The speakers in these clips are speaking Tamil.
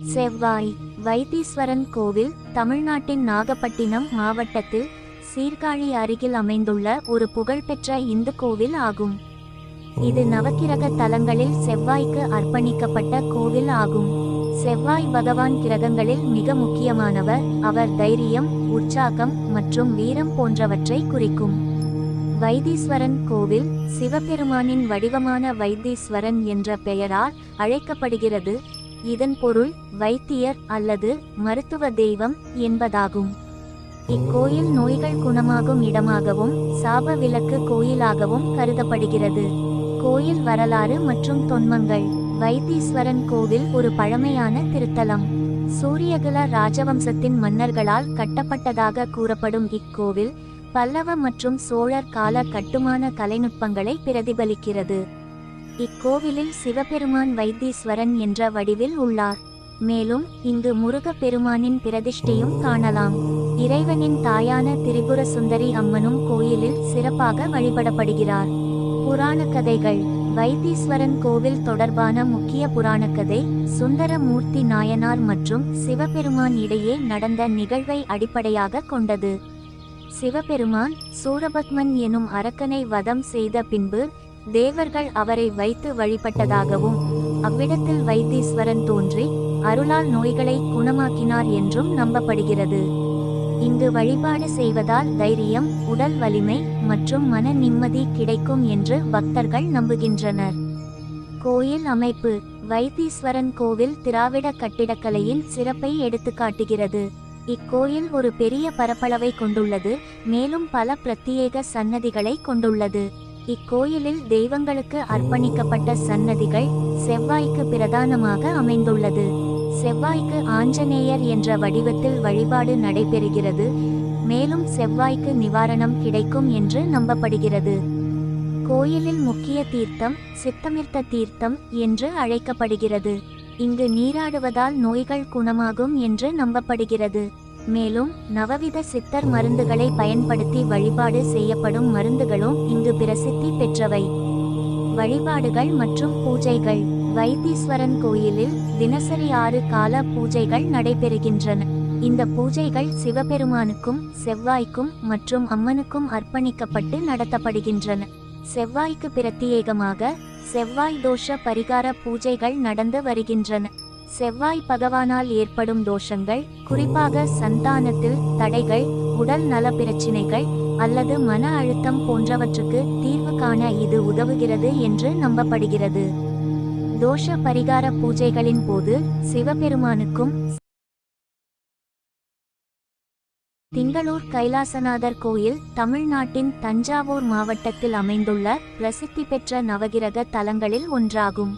செவ்வாய் வைத்தீஸ்வரன் கோவில் தமிழ்நாட்டின் நாகப்பட்டினம் மாவட்டத்தில் சீர்காழி அருகில் அமைந்துள்ள ஒரு புகழ்பெற்ற இந்து கோவில் ஆகும். இது நவக்கிரக தலங்களில் செவ்வாய்க்கு அர்ப்பணிக்கப்பட்ட கோவில் ஆகும். செவ்வாய் பகவான் கிரகங்களில் மிக முக்கியமானவர். அவர் தைரியம் உற்சாகம் மற்றும் வீரம் போன்றவற்றை குறிக்கும். வைத்தீஸ்வரன் கோவில் சிவபெருமானின் வடிவமான வைத்தீஸ்வரன் என்ற பெயரால் அழைக்கப்படுகிறது. இதன் பொருள் வைத்தியர் அல்லது மருத்துவ தெய்வம் என்பதாகும். இக்கோயில் நோய்கள் குணமாகும் இடமாகவும் சாப விளக்கு கோயிலாகவும் கருதப்படுகிறது. கோயில் வரலாறு மற்றும் தொன்மங்கள். வைத்தீஸ்வரன் கோவில் ஒரு பழமையான திருத்தலம். சூரியகுல ராஜவம்சத்தின் மன்னர்களால் கட்டப்பட்டதாக கூறப்படும் இக்கோவில் பல்லவ மற்றும் சோழர் கால கட்டுமான கலைநுட்பங்களை பிரதிபலிக்கிறது. இக்கோவிலில் சிவபெருமான் வைத்தீஸ்வரன் என்ற வடிவில் உள்ளார். மேலும் இங்கு முருக பெருமானின் பிரதிஷ்டையும் காணலாம். இறைவனின் தாயான திரிபுர சுந்தரி அம்மனும் கோயிலில் சிறப்பாக வழிபடப்படுகிறார். புராண கதைகள். வைத்தீஸ்வரன் கோவில் தொடர்பான முக்கிய புராணக்கதை சுந்தரமூர்த்தி நாயனார் மற்றும் சிவபெருமான் இடையே நடந்த நிகழ்வை அடிப்படையாக கொண்டது. சிவபெருமான் சூரபத்மன் எனும் அரக்கனை வதம் செய்த பின்பு தேவர்கள் அவரை வைத்து வழிபட்டதாகவும் அவ்விடத்தில் வைத்தீஸ்வரன் தோன்றி அருளால் நோய்களை குணமாக்கினார் என்றும் நம்பப்படுகிறது. இங்கு வழிபாடு செய்வதால் தைரியம் உடல் வலிமை மற்றும் மன நிம்மதி கிடைக்கும் என்று பக்தர்கள் நம்புகின்றனர். கோயில் அமைப்பு வைத்தீஸ்வரன் கோவில் திராவிட கட்டிடக்கலையின் சிறப்பை எடுத்துக்காட்டுகிறது. இக்கோயில் ஒரு பெரிய பரப்பளவை கொண்டுள்ளது மேலும் பல பிரத்யேக சன்னதிகளை கொண்டுள்ளது. இக்கோயிலில் தெய்வங்களுக்கு அர்ப்பணிக்கப்பட்ட சன்னதிகள் செவ்வாய்க்கு பிரதானமாக அமைந்துள்ளது. செவ்வாய்க்கு ஆஞ்சநேயர் என்ற வடிவத்தில் வழிபாடு நடைபெறுகிறது. மேலும் செவ்வாய்க்கு நிவாரணம் கிடைக்கும் என்று நம்பப்படுகிறது. கோயிலில் முக்கிய தீர்த்தம் சித்தமிர்த்த தீர்த்தம் என்று அழைக்கப்படுகிறது. இங்கு நீராடுவதால் நோய்கள் குணமாகும் என்று நம்பப்படுகிறது. மேலும் நவவித சித்தர் மருந்துகளை பயன்படுத்தி வழிபாடு செய்யப்படும் மருந்துகளும் இங்கு பிரசித்தி பெற்றவை. வழிபாடுகள் மற்றும் பூஜைகள். வைத்தீஸ்வரன் கோயிலில் தினசரி ஆறு கால பூஜைகள் நடைபெறுகின்றன. இந்த பூஜைகள் சிவபெருமானுக்கும் செவ்வாய்க்கும் மற்றும் அம்மனுக்கும் அர்ப்பணிக்கப்பட்டு நடத்தப்படுகின்றன. செவ்வாய்க்கு பிரத்யேகமாக செவ்வாய் தோஷ பரிகார பூஜைகள் நடந்து வருகின்றன. செவ்வாய் பகவானால் ஏற்படும் தோஷங்கள் குறிப்பாக சந்தானத்தில் தடைகள் உடல் நல பிரச்சினைகள் அல்லது மன அழுத்தம் போன்றவற்றுக்கு தீர்வு காண இது உதவுகிறது என்று நம்பப்படுகிறது. தோஷ பரிகார பூஜைகளின் போது சிவபெருமானுக்கும் திங்களூர் கைலாசநாதர் கோயில் தமிழ்நாட்டின் தஞ்சாவூர் மாவட்டத்தில் அமைந்துள்ள பிரசித்தி பெற்ற நவகிரக தலங்களில் ஒன்றாகும்.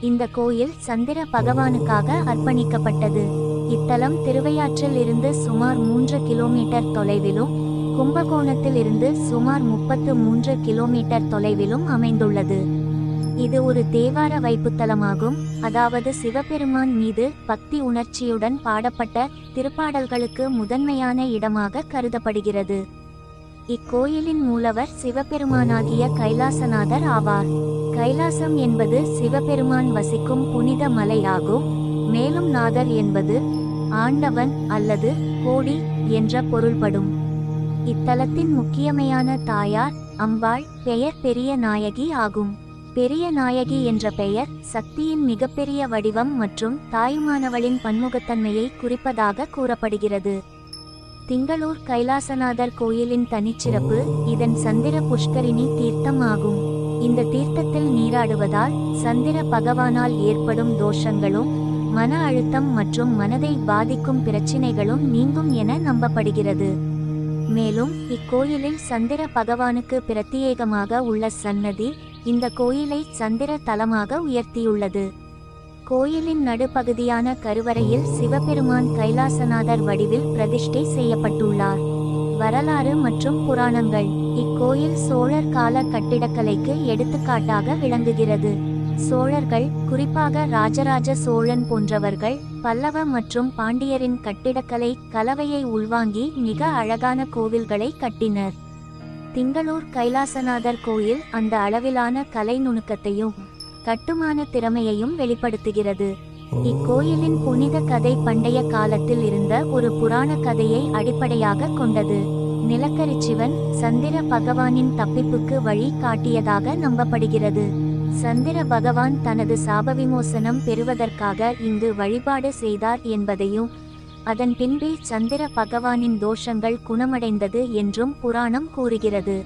இந்த கோயில் சந்திர பகவானுக்காக அர்ப்பணிக்கப்பட்டது. இத்தலம் திருவையாற்றில் இருந்து சுமார் மூன்று கிலோமீட்டர் தொலைவிலும் கும்பகோணத்தில் இருந்து சுமார் முப்பத்து மூன்று கிலோமீட்டர் தொலைவிலும் அமைந்துள்ளது. இது ஒரு தேவார வைப்புத்தலமாகும். அதாவது சிவபெருமான் மீது பக்தி உணர்ச்சியுடன் பாடப்பட்ட திருப்பாடல்களுக்கு முதன்மையான இடமாக கருதப்படுகிறது. இக்கோயிலின் மூலவர் சிவபெருமானாகிய கைலாசநாதர் ஆவார். கைலாசம் என்பது சிவபெருமான் வசிக்கும் புனித மலையாகும். மேலும் நாதர் என்பது ஆண்டவன் அல்லது கோடி என்ற பொருள்படும். இத்தலத்தின் முக்கியமையான தாயார் அம்பாள் பெயர் பெரிய நாயகி ஆகும். பெரிய நாயகி என்ற பெயர் சக்தியின் மிகப்பெரிய வடிவம் மற்றும் தாயுமானவளின் பன்முகத்தன்மையை குறிப்பதாக கூறப்படுகிறது. திங்களூர் கைலாசநாதர் கோயிலின் தனிச்சிறப்பு இதன் சந்திர புஷ்கரிணி தீர்த்தம் ஆகும் இந்த தீர்த்தத்தில் நீராடுவதால் சந்திர பகவானால் ஏற்படும் தோஷங்களும் மன அழுத்தம் மற்றும் மனதை பாதிக்கும் பிரச்சினைகளும் நீங்கும் என நம்பப்படுகிறது. மேலும் இக்கோயிலில் சந்திர பகவானுக்கு பிரத்யேகமாக உள்ள சன்னதி இந்த கோயிலை சந்திர தலமாக உயர்த்தியுள்ளது. கோயிலின் நடுப்பகுதியான கருவறையில் சிவபெருமான் கைலாசநாதர் வடிவில் பிரதிஷ்டை செய்யப்பட்டுள்ளார். வரலாறு மற்றும் புராணங்கள் இக்கோயில் சோழர் கால கட்டிடக்கலைக்கு எடுத்துக்காட்டாக விளங்குகிறது. சோழர்கள் குறிப்பாக ராஜராஜ சோழன் போன்றவர்கள் பல்லவ மற்றும் பாண்டியரின் கட்டிடக்கலை கலவையை உள்வாங்கி மிக அழகான கோவில்களை கட்டினர். திங்களூர் கைலாசநாதர் கோயில் அந்த அளவிலான கலை நுணுக்கத்தையும் கட்டுமான திறமையையும் வெளிப்படுத்துகிறது. இக்கோயிலின் புனித கதை பண்டைய காலத்தில் இருந்த ஒரு புராண கதையை அடிப்படையாக கொண்டது. நிலக்கரிச்சிவன் சந்திர பகவானின் தப்பிப்புக்கு வழி காட்டியதாக நம்பப்படுகிறது. சந்திர பகவான் தனது சாப விமோசனம் பெறுவதற்காக இங்கு வழிபாடு செய்தார் என்பதையும் அதன் பின்பே சந்திர பகவானின் தோஷங்கள் குணமடைந்தது என்றும் புராணம் கூறுகிறது.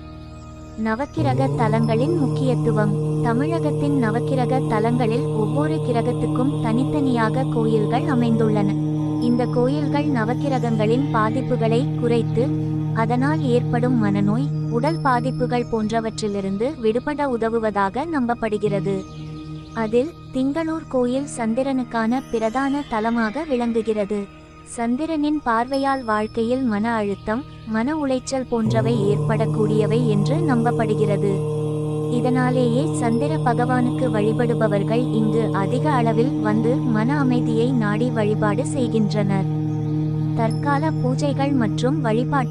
நவக்கிரக தலங்களின் முக்கியத்துவம். தமிழகத்தின் நவக்கிரக தலங்களில் ஒவ்வொரு கிரகத்துக்கும் தனித்தனியாக கோயில்கள் அமைந்துள்ளன. இந்த கோயில்கள் நவக்கிரகங்களின் பாதிப்புகளை குறைத்து அதனால் ஏற்படும் மனநோய் உடல் பாதிப்புகள் போன்றவற்றிலிருந்து விடுபட உதவுவதாக நம்பப்படுகிறது. அதில் திங்களூர் கோயில் சந்திரனுக்கான பிரதான தலமாக விளங்குகிறது. சந்திரனின் பார்வையால் வாழ்க்கையில் மன அழுத்தம் மன உளைச்சல் போன்றவை ஏற்படக்கூடியவை என்று நம்பப்படுகிறது. இதனாலேயே சந்திர பகவானுக்கு வழிபடுபவர்கள் இங்கு அதிக அளவில் வந்து மன அமைதியை நாடி வழிபாடு செய்கின்றனர். தற்கால பூஜைகள் மற்றும் வழிபாட்டு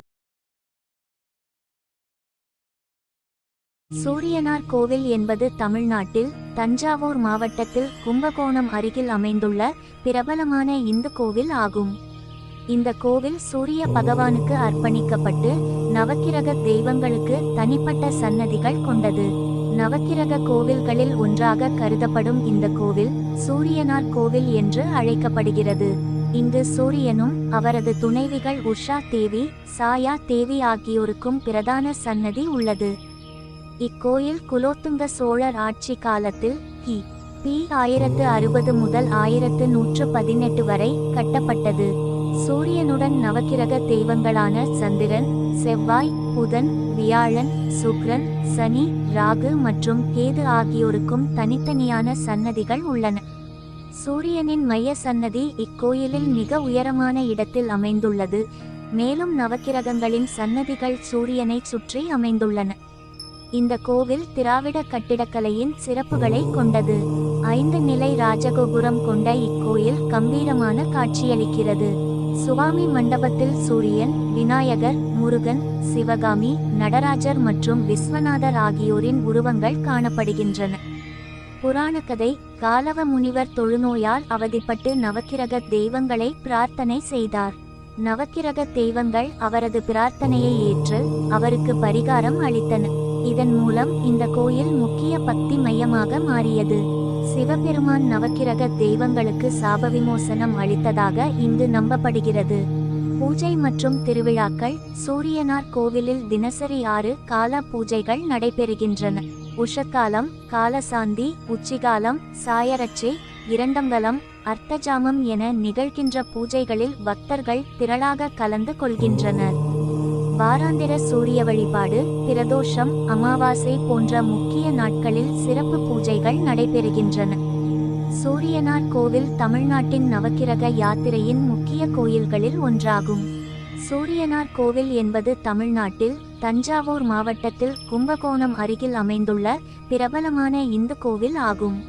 சூரியனார் கோவில் என்பது தமிழ்நாட்டில் தஞ்சாவூர் மாவட்டத்தில் கும்பகோணம் அருகில் அமைந்துள்ள பிரபலமான இந்து கோவில் ஆகும். இந்த கோவில் சூரிய பகவானுக்கு அர்ப்பணிக்கப்பட்டு நவக்கிரக தெய்வங்களுக்கு தனிப்பட்ட சன்னதிகள் கொண்டது. நவக்கிரக கோவில்களில் ஒன்றாக கருதப்படும் இந்த கோவில் சூரியனார் கோவில் என்று அழைக்கப்படுகிறது. இங்கு சூரியனும் அவரது துணைவிகள் உஷா தேவி சாயா தேவி ஆகியோருக்கும் பிரதான சன்னதி உள்ளது. இக்கோயில் குலோத்துங்க சோழர் ஆட்சி காலத்தில் கி. பி. ஆயிரத்து அறுபது முதல் ஆயிரத்து நூற்று பதினெட்டு வரை கட்டப்பட்டது. சூரியனுடன் நவக்கிரக தெய்வங்களான சந்திரன் செவ்வாய் புதன் வியாழன் சுக்ரன் சனி ராகு மற்றும் கேது ஆகியோருக்கும் தனித்தனியான சன்னதிகள் உள்ளன. சூரியனின் மைய சன்னதி இக்கோயிலில் மிக உயரமான இடத்தில் அமைந்துள்ளது. மேலும் நவக்கிரகங்களின் சன்னதிகள் சூரியனை சுற்றி அமைந்துள்ளன. இந்த கோவில் திராவிட கட்டிடக்கலையின் சிறப்புகளை கொண்டது. ஐந்து நிலை ராஜகோபுரம் கொண்ட இக்கோயில் கம்பீரமான காட்சியளிக்கிறது. சுவாமி மண்டபத்தில் சூரியன் விநாயகர் முருகன் சிவகாமி நடராஜர் மற்றும் விஸ்வநாதர் ஆகியோரின் உருவங்கள் காணப்படுகின்றன. புராணக்கதை காலவ முனிவர் தொழுநோயால் அவதிப்பட்டு நவக்கிரக தெய்வங்களை பிரார்த்தனை செய்தார். நவக்கிரக தெய்வங்கள் அவரது பிரார்த்தனையை ஏற்று அவருக்கு பரிகாரம் அளித்தன. இதன் மூலம் இந்த கோயில் முக்கிய பக்தி மையமாக மாறியது. சிவபெருமான் நவக்கிரக தெய்வங்களுக்கு சாப விமோசனம் அளித்ததாக இங்கு நம்பப்படுகிறது. பூஜை மற்றும் திருவிழாக்கள் சூரியனார் கோவிலில் தினசரி ஆறு கால பூஜைகள் நடைபெறுகின்றன. உஷக்காலம் காலசாந்தி உச்சிகாலம் சாயரட்சை இரண்டங்கலம் அர்த்தஜாமம் என நிகழ்கின்ற பூஜைகளில் பக்தர்கள் திரளாக கலந்து கொள்கின்றனர். வாராந்திர சூரிய வழிபாடு பிரதோஷம் அமாவாசை போன்ற முக்கிய நாட்களில் சிறப்பு பூஜைகள் நடைபெறுகின்றன. சூரியனார் கோவில் தமிழ்நாட்டின் நவக்கிரக யாத்திரையின் முக்கிய கோயில்களில் ஒன்றாகும். சூரியனார் கோவில் என்பது தமிழ்நாட்டில் தஞ்சாவூர் மாவட்டத்தில் கும்பகோணம் அருகில் அமைந்துள்ள பிரபலமான இந்து கோவில் ஆகும்.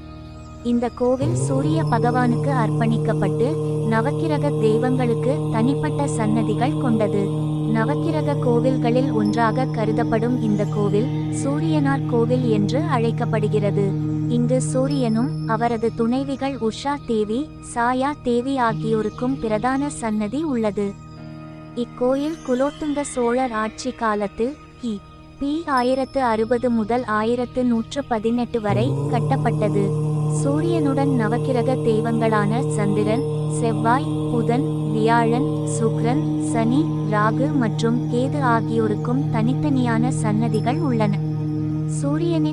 இந்த கோவில் சூரிய பகவானுக்கு அர்ப்பணிக்கப்பட்டு நவக்கிரக தெய்வங்களுக்கு தனிப்பட்ட சன்னதிகள் கொண்டது. நவக்கிரக கோவில்களில் ஒன்றாக கருதப்படும் இந்த கோவில் சூரியனார் கோவில் என்று அழைக்கப்படுகிறது. இங்கு சூரியனும் அவரது துணைவிகள் உஷா தேவி சாயா தேவி ஆகியோருக்கும் பிரதான சன்னதி உள்ளது. இக்கோயில் குலோத்துங்க சோழர் ஆட்சி காலத்தில் கி. பி. ஆயிரத்து அறுபது முதல் ஆயிரத்து நூற்று பதினெட்டு வரை கட்டப்பட்டது. சூரியனுடன் நவக்கிரக தெய்வங்களான சந்திரன் செவ்வாய் புதன் வியாழன் சுக்ரன் சனி ராகு மற்றும் கேது ஆகியோருக்கும் தனித்தனியான சன்னதிகள் உள்ளன. சூரியனின்